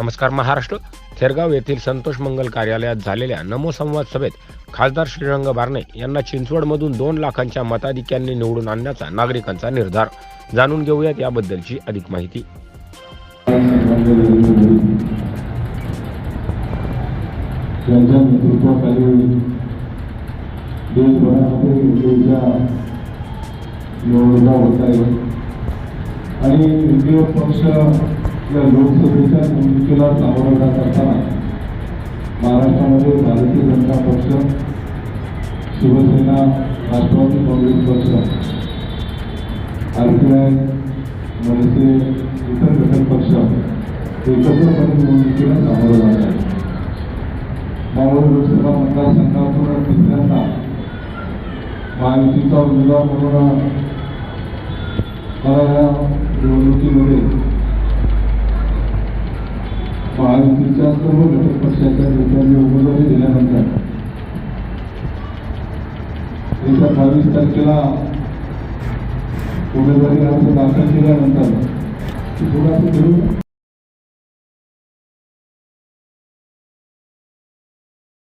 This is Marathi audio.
नमस्कार महाराष्ट्र. थेरगाव येथील संतोष मंगल कार्यालयात झालेल्या नमो संवाद सभेत खासदार श्रीरंग बारणे यांना चिंचवडमधून दोन लाखांच्या मताधिक्यांनी निवडून आणण्याचा नागरिकांचा निर्धार. जाणून घेऊयात याबद्दलची अधिक माहिती. नेतृत्वाखाली देशभरामध्ये निवडणुका होत आहेत. आणि पक्ष या लोकसभेच्या निवडणुकीला सामोरं जात असताना महाराष्ट्रामध्ये भारतीय जनता पक्ष शिवसेना राष्ट्रवादी काँग्रेस पक्ष आर पी आय मनसे इतर घटक पक्ष एकत्रपणे निवडणुकीला सामोरं जात आहे मावळ लोकसभा मतदारसंघातून तिसऱ्यांदा महायुतीचा उमेदवार म्हणून मला या निवडणुकीमध्ये महायुतीच्या सर्व घटक पक्षाच्या नेत्यांनी उमेदवारी दिल्यानंतर येत्या बावीस तारखेला उमेदवारी अर्ज दाखल केल्यानंतर